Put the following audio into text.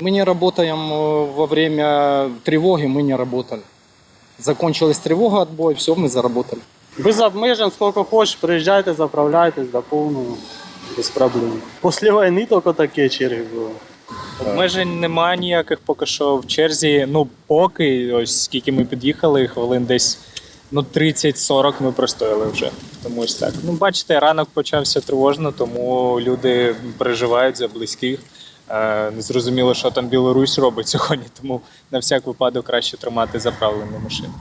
Мы не работаем э, во время тревоги, мы не работали. Закончилась тревога, отбой, все, мы заработали. Без обмежень, скільки хочеш, приїжджайте, заправляйтесь до повного, без проблем. Після війни тільки такі черги були. Обмежень немає ніяких поки що в черзі. Ну, поки, ось скільки ми під'їхали, хвилин десь ну, 30-40 ми простояли вже. Тому ось так. Ну, бачите, ранок почався тривожно, тому люди переживають за близьких. Е, Не зрозуміло, що там Білорусь робить сьогодні, тому на всяк випадок краще тримати заправлену машину.